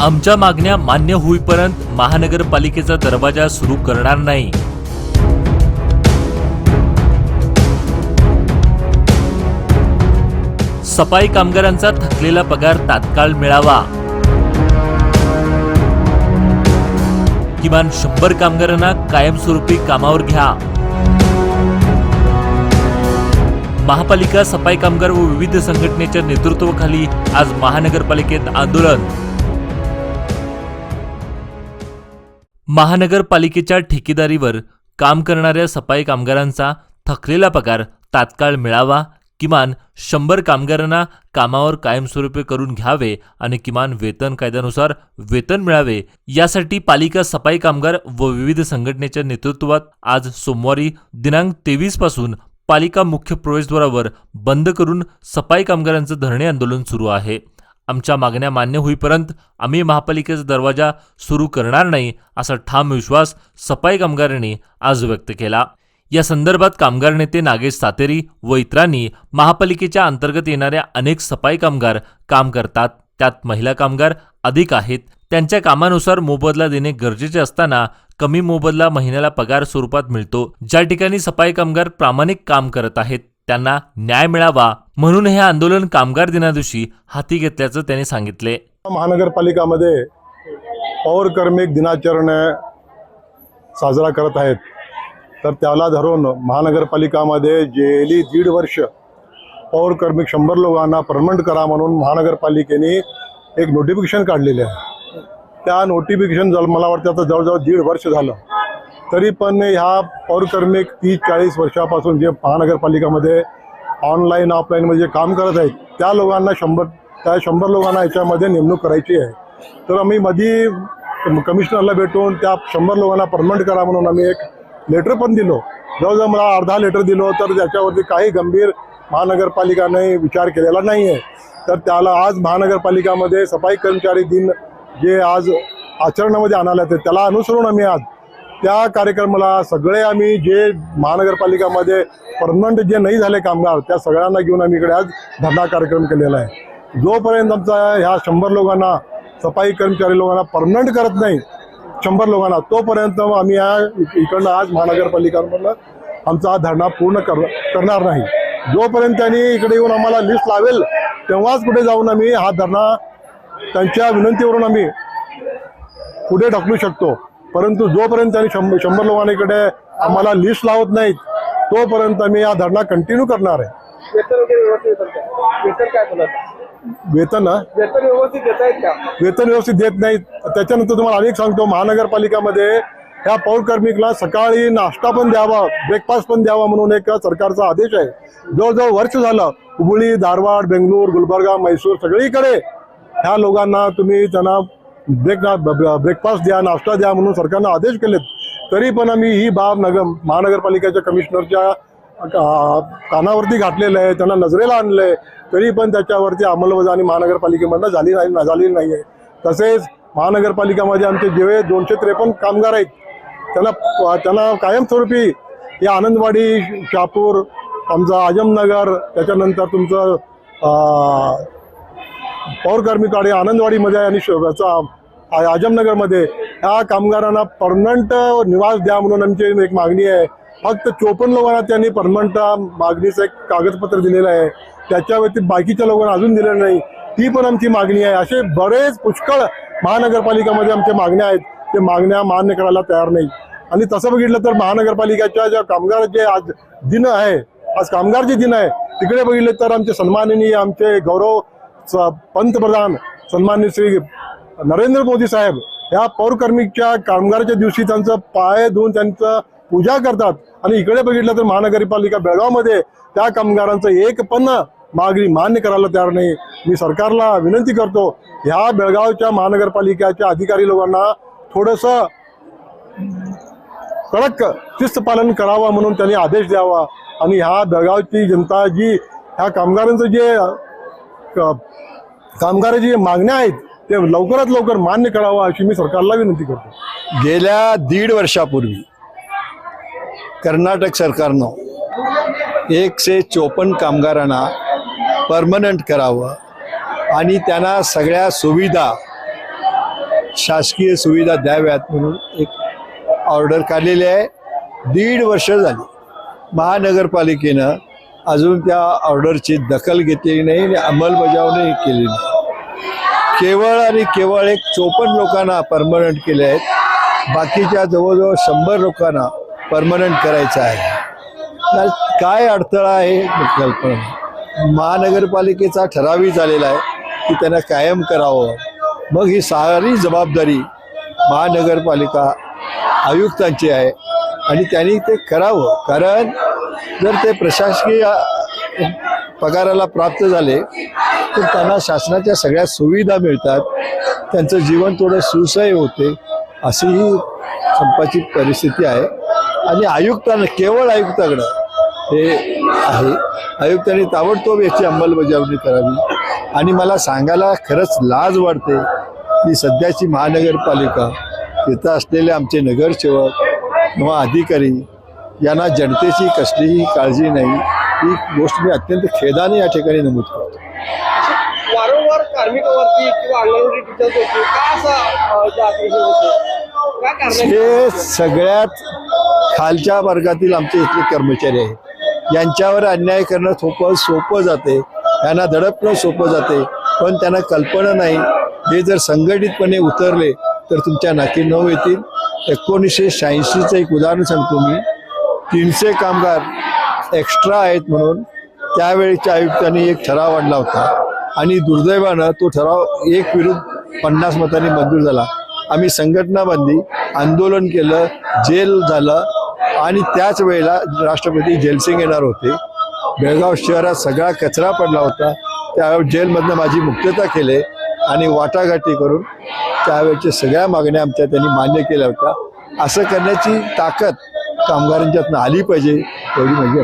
आमच्या मागण्या मान्य होईपर्यंत महानगरपालिकेचा दरवाजा सुरू करणार नाही. सफाई कामगारांचा थकलेला पगार तात्काळ मिळावा. किमान शंभर कामगारांना कायमस्वरूपी कामावर घ्या. महापालिका सफाई कामगार व विविध संघटनेच्या नेतृत्वाखाली आज महानगरपालिकेत आंदोलन. महानगरपालिकेच्या ठेकेदारीवर काम करणाऱ्या सफाई कामगारांचा थकलेला पगार तात्काळ मिळावा किमान शंभर कामगारांना कामावर कायमस्वरूपी करून घ्यावे आणि किमान वेतन कायद्यानुसार वेतन मिळावे यासाठी पालिका सफाई कामगार व विविध संघटनेच्या नेतृत्वात आज सोमवारी दिनांक तेवीसपासून पालिका मुख्य प्रवेशद्वारावर बंद करून सफाई कामगारांचं धरणे आंदोलन सुरू आहे. आमच्या मागण्या मान्य होईपर्यंत आम्ही महापालिकेचा दरवाजा सुरू करणार नाही असा ठाम विश्वास सफाई कामगारांनी आज व्यक्त केला. या संदर्भात कामगार नेते नागेश सातेरी व इतरांनी महापालिकेच्या अंतर्गत येणाऱ्या अनेक सफाई कामगार काम करतात. त्यात महिला कामगार अधिक आहेत. त्यांच्या कामानुसार मोबदला देणे गरजेचे असताना कमी मोबदला महिन्याला पगार स्वरूपात मिळतो. ज्या ठिकाणी सफाई कामगार प्रामाणिक काम करत आहेत त्यांना न्याय मिळावा म्हणून हे आंदोलन कामगार दिनादिवशी हाती घेतल्याचं त्यांनी सांगितले. महानगरपालिकामध्ये पौर कर्मिक दिनाचरण साजरा करत आहेत. तर त्याला धरून महानगरपालिकामध्ये गेली दीड वर्ष पौर कर्मिक शंभर लोकांना परमनंट करा म्हणून महानगरपालिकेने एक नोटिफिकेशन काढलेले आहे. त्या नोटिफिकेशन जर मला वाटतं आता जवळजवळ दीड वर्ष झालं. तरी पण ह्या पौरकर्मिक तीस चाळीस वर्षापासून जे महानगरपालिकामध्ये ऑनलाईन ऑफलाईनमध्ये जे काम करत आहेत त्या लोकांना शंभर त्या शंभर लोकांना याच्यामध्ये नेमणूक करायची आहे. तर आम्ही मधी कमिशनरला भेटून त्या शंभर लोकांना परमनंट करा म्हणून आम्ही एक लेटर पण दिलो. जवळजवळ मला अर्धा लेटर दिलो तर त्याच्यावरती काही गंभीर महानगरपालिकाने विचार केलेला नाही आहे तर त्याला आज महानगरपालिकामध्ये सफाई कर्मचारी दिन जे आज आचरणामध्ये आणायला येते त्याला अनुसरून आम्ही आज त्या कार्यक्रमाला सगळे आम्ही जे महानगरपालिकामध्ये परमनंट जे नाही झाले कामगार त्या सगळ्यांना घेऊन आम्ही इकडे आज धरणा कार्यक्रम केलेला आहे. जोपर्यंत आमचा ह्या शंभर लोकांना सफाई कर्मचारी लोकांना परमनंट करत नाही शंभर लोकांना तोपर्यंत आम्ही या इकडनं आज महानगरपालिकांमधनं आमचा हा धरणा पूर्ण कर करणार नाही. जोपर्यंत त्यांनी इकडे येऊन आम्हाला लिस्ट लावेल तेव्हाच पुढे जाऊन आम्ही हा धरणा त्यांच्या विनंतीवरून आम्ही पुढे ढकलू शकतो. परंतु जोपर्यंत त्यांनी शंभर शंभर लोकांना इकडे आम्हाला लिस्ट लावत नाहीत तोपर्यंत आम्ही हा धरणा कंटिन्यू करणार आहे. वेतन? वेतन काय बोलत वेतन ना वेतन व्यवस्थित देत आहेत का? वेतन व्यवस्थित देत नाहीत. त्याच्यानंतर तुम्हाला अनेक सांगतो महानगरपालिकामध्ये ह्या पौरकर्मिकला सकाळी नाश्ता पण द्यावा ब्रेकफास्ट पण द्यावा म्हणून एक सरकारचा आदेश आहे. जवळजवळ वर्ष झालं हुबळी धारवाड बेंगलोर गुलबर्गा मैसूर सगळीकडे ह्या लोकांना तुम्ही त्यांना ब्रेक ब्रेकफास्ट द्या नाश्ता द्या म्हणून सरकारनं आदेश केलेत. तरी पण आम्ही ही बाब नगर महानगरपालिकेच्या कमिशनरच्या का- कानावरती घातलेलं आहे त्यांना नजरेला आणलं आहे तरी पण त्याच्यावरती अंमलबजावणी महानगरपालिकेमधनं झाली नाही झालेली नाही आहे तसेच महानगरपालिकामध्ये आमचे जेवे दोनशे त्रेपन्न कामगार आहेत त्यांना त्यांना कायमस्वरूपी या आनंदवाडी शापूर आमचा आजमनगर त्याच्यानंतर तुमचं अं, पौरकर्मीकडे आनंदवाडीमध्ये आणि श- याचा आजमनगरमध्ये. ह्या कामगारांना परमनंट निवास द्या म्हणून आमची एक मागणी आहे. फक्त चोपन्न लोकांना त्यांनी परमनंट मागणीचं एक कागदपत्र दिलेलं आहे. त्याच्या व्यतिरिक्त बाकीच्या लोकांना अजून दिलेलं नाही. ती पण आमची मागणी आहे. असे बरेच पुष्कळ महानगरपालिकामध्ये आमच्या मागण्या आहेत. ते मागण्या मान्य करायला तयार नाही. आणि तसं बघितलं तर महानगरपालिकेच्या ज्या कामगार जे आज दिन आहे आज कामगारचे दिन आहे तिकडे बघितले तर आमचे सन्माननीय आमचे गौरव स- पंतप्रधान सन्माननीय श्री नरेंद्र मोदी साहेब या पौरकर्मिकच्या कामगाराच्या दिवशी त्यांचं पाय धुवून त्यांचं पूजा करतात. आणि इकडे बघितलं तर महानगरपालिका बेळगावमध्ये त्या कामगारांचं एक पण मागणी मान्य करायला तयार नाही. मी सरकारला विनंती करतो ह्या बेळगावच्या महानगरपालिकेच्या अधिकारी लोकांना थोडंसं कडक शिस्त पालन करावं म्हणून त्यांनी आदेश द्यावा. आणि ह्या बेळगावची जनता जी ह्या कामगारांचं जे क- कामगाराची मागण्या आहेत ते लवकरात लवकर मान्य करावं अशी मी सरकारला विनंती करतो. गेल्या दीड वर्षापूर्वी कर्नाटक सरकारनं एकशे चोपन्न कामगारांना परमनंट करावं आणि त्यांना सगळ्या सुविधा शासकीय सुविधा द्याव्यात म्हणून एक ऑर्डर काढलेली आहे. दीड वर्ष झाली. महानगरपालिकेनं अजून त्या ऑर्डरची दखल घेतलेली नाही आणि अंमलबजावणी केली नाही. केवळ आणि केवळ एक चोपन्न लोकांना परमनंट केले आहेत. बाकीच्या जवळजवळ शंभर लोकांना परमनंट करायचं आहे. काय अडथळा आहे? कल्पना महानगरपालिकेचा ठरावही झालेला आहे की त्यांना कायम करावं. मग ही सारी जबाबदारी महानगरपालिका आयुक्तांची आहे आणि त्यांनी ते करावं. कारण जर ते प्रशासकीय पगाराला प्राप्त झाले तर त्यांना शासनाच्या सगळ्या सुविधा मिळतात. त्यांचं जीवन थोडं सुसह्य होते अशी ही संपाची परिस्थिती आहे. आणि आयुक्तांना केवळ आयुक्ताकडं हे आहे. आयुक्तांनी ताबडतोब याची अंमलबजावणी करावी. आणि मला सांगायला खरंच लाज वाटते की सध्याची महानगरपालिका तिथं असलेले आमचे नगरसेवक किंवा अधिकारी यांना जनतेची कसलीही काळजी नाही. ही गोष्ट मी अत्यंत खेदाने या ठिकाणी नमूद करतो. वारंवार कार्मिकावरती किंवा अंगणवाडी टीचर्सवरती का असा हे? हे सगळ्यात खालच्या वर्गातील आमचे इथले कर्मचारी आहेत. यांच्यावर अन्याय करणं सोपं सोपं जाते. यांना दडपणं सोपं जाते. पण त्यांना कल्पना नाही. हे जर संघटितपणे उतरले तर तुमच्या नाकी नऊ येतील. एकोणीसशे शहाऐंशीचं एक उदाहरण सांगतो मी. तीनशे कामगार एक्स्ट्रा आहेत म्हणून त्यावेळीच्या आयुक्तांनी एक ठराव आणला होता. आणि दुर्दैवानं तो ठराव एक विरुद्ध पन्नास मतांनी मंजूर झाला. आम्ही संघटना बांधली आंदोलन केलं जेल झालं आणि त्याच वेळेला राष्ट्रपती जेलसिंग येणार होते. बेळगाव शहरात सगळा कचरा पडला होता. त्या जेलमधनं माझी मुक्तता केले आणि वाटाघाटी करून त्यावेळेच्या सगळ्या मागण्या आमच्या त्यांनी मान्य केल्या होत्या. असं करण्याची ताकद कामगारांच्यातनं आली पाहिजे एवढी म्हणजे